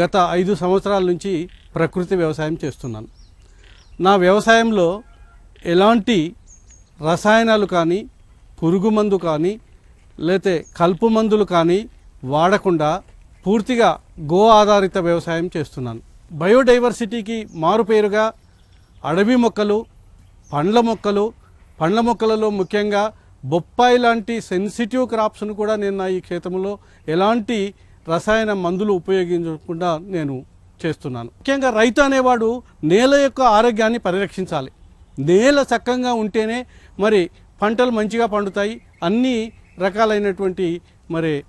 గత ఐదు సంవత్సరాల నుంచి ప్రకృతి వ్యవసాయం చేస్తున్నాను. నా వ్యవసాయంలో ఎలాంటి రసాయనాలు కానీ పురుగు మందు కానీ లేతే కలుపు మందులు కానీ వాడకుండా పూర్తిగా గో ఆధారిత వ్యవసాయం చేస్తున్నాను. బయోడైవర్సిటీకి మారుపేరుగా అడవి మొక్కలు పండ్ల మొక్కలు పండ్ల మొక్కలలో ముఖ్యంగా బొప్పాయి లాంటి సెన్సిటివ్ క్రాప్స్ను కూడా నేను నా ఈ క్షేత్రంలో ఎలాంటి రసాయన మందులు ఉపయోగించకుండా నేను చేస్తున్నాను. ముఖ్యంగా రైతు అనేవాడు నేల యొక్క ఆరోగ్యాన్ని పరిరక్షించాలి. నేల చక్కగా ఉంటేనే మరి పంటలు మంచిగా పండుతాయి. అన్ని రకాలైనటువంటి మరి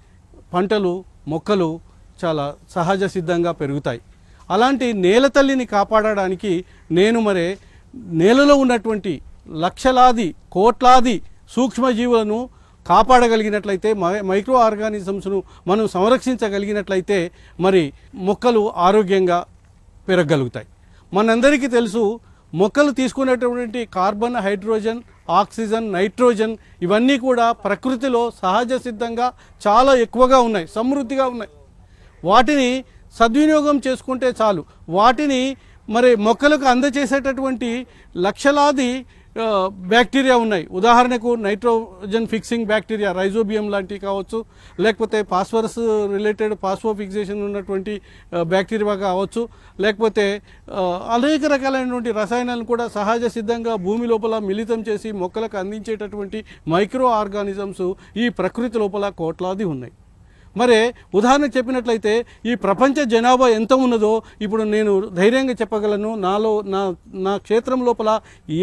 పంటలు మొక్కలు చాలా సహజ సిద్ధంగా పెరుగుతాయి. అలాంటి నేల తల్లిని కాపాడడానికి నేను మరి నేలలో ఉన్నటువంటి లక్షలాది కోట్లాది సూక్ష్మజీవులను కాపాడగలిగినట్లయితే మై- మైక్రో ఆర్గానిజమ్స్ను మనం సంరక్షించగలిగినట్లయితే మరి మొక్కలు ఆరోగ్యంగా పెరగలుగుతాయి మనందరికీ తెలుసు మొక్కలు తీసుకునేటటువంటి కార్బన్ హైడ్రోజన్ ఆక్సిజన్ నైట్రోజన్ ఇవన్నీ కూడా ప్రకృతిలో సహజ సిద్ధంగా చాలా ఎక్కువగా ఉన్నాయి సమృద్ధిగా ఉన్నాయి. వాటిని సద్వినియోగం చేసుకుంటే చాలు. వాటిని మరి మొక్కలకు అందచేసేటటువంటి లక్షలాది బ్యాక్టీరియా ఉన్నాయి. ఉదాహరణకు నైట్రోజన్ ఫిక్సింగ్ బ్యాక్టీరియా రైజోబియం లాంటివి కావచ్చు లేకపోతే పాస్వరస్ రిలేటెడ్ పాస్వో ఫిక్సేషన్ ఉన్నటువంటి బ్యాక్టీరియా కావచ్చు లేకపోతే అనేక రకాలైనటువంటి రసాయనాలను కూడా సహజ సిద్ధంగా భూమి లోపల మిళితం చేసి మొక్కలకు అందించేటటువంటి మైక్రో ఆర్గానిజమ్స్ ఈ ప్రకృతి లోపల కోట్లాది ఉన్నాయి. మరి ఉదాహరణకు చెప్పినట్లయితే ఈ ప్రపంచ జనాభా ఎంత ఉన్నదో ఇప్పుడు నేను ధైర్యంగా చెప్పగలను. నాలో నా నా క్షేత్రం లోపల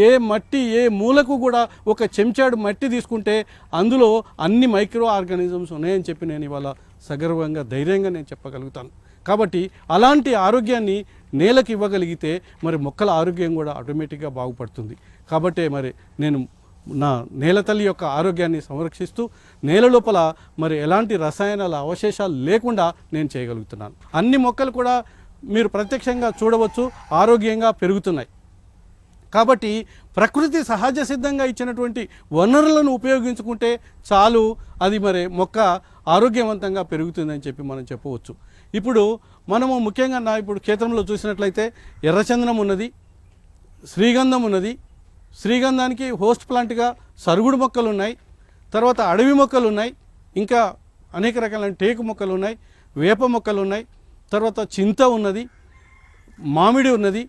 ఏ మట్టి ఏ మూలకు కూడా ఒక చెంచాడు మట్టి తీసుకుంటే అందులో అన్ని మైక్రో ఆర్గానిజమ్స్ ఉన్నాయని చెప్పి నేను ఇవాళ సగర్వంగా ధైర్యంగా నేను చెప్పగలుగుతాను. కాబట్టి అలాంటి ఆరోగ్యాన్ని నేలకు ఇవ్వగలిగితే మరి మొక్కల ఆరోగ్యం కూడా ఆటోమేటిక్గా బాగుపడుతుంది. కాబట్టే మరి నేను నా నేలతల్లి యొక్క ఆరోగ్యాన్ని సంరక్షిస్తూ నేల లోపల మరి ఎలాంటి రసాయనాల అవశేషాలు లేకుండా నేను చేయగలుగుతున్నాను. అన్ని మొక్కలు కూడా మీరు ప్రత్యక్షంగా చూడవచ్చు ఆరోగ్యంగా పెరుగుతున్నాయి. కాబట్టి ప్రకృతి సహజ సిద్ధంగా ఇచ్చినటువంటి వనరులను ఉపయోగించుకుంటే చాలు అది మరి మొక్క ఆరోగ్యవంతంగా పెరుగుతుందని చెప్పి మనం చెప్పవచ్చు. ఇప్పుడు మనము ముఖ్యంగా నా ఇప్పుడు క్షేత్రంలో చూసినట్లయితే ఎర్రచందనం ఉన్నది శ్రీగంధం ఉన్నది శ్రీగంధానికి హోస్ట్ ప్లాంట్గా సరుగుడు మొక్కలు ఉన్నాయి తర్వాత అడవి మొక్కలు ఉన్నాయి ఇంకా అనేక రకాలైన టేకు మొక్కలు ఉన్నాయి వేప మొక్కలు ఉన్నాయి తర్వాత చింత ఉన్నది మామిడి ఉన్నది.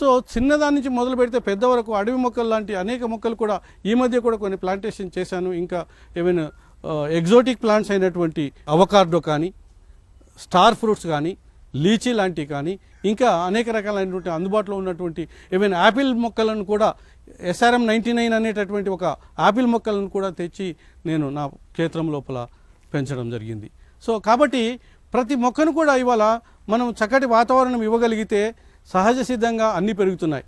సో చిన్నదాని నుంచి మొదలు పెడితే పెద్ద వరకు అడవి మొక్కలు లాంటి అనేక మొక్కలు కూడా ఈ మధ్య కూడా కొన్ని ప్లాంటేషన్ చేశాను. ఇంకా ఏమైనా ఎగ్జోటిక్ ప్లాంట్స్ అయినటువంటి అవకార్డో కానీ స్టార్ ఫ్రూట్స్ కానీ లీచీ లాంటివి కానీ ఇంకా అనేక రకాలైనటువంటి అందుబాటులో ఉన్నటువంటి ఏమైనా యాపిల్ మొక్కలను కూడా ఎస్ఆర్ఎం నైంటీ నైన్ అనేటటువంటి ఒక యాపిల్ మొక్కలను కూడా తెచ్చి నేను నా క్షేత్రం లోపల పెంచడం జరిగింది. సో కాబట్టి ప్రతి మొక్కను కూడా ఇవాళ మనం చక్కటి వాతావరణం ఇవ్వగలిగితే సహజ సిద్ధంగా అన్నీ పెరుగుతున్నాయి.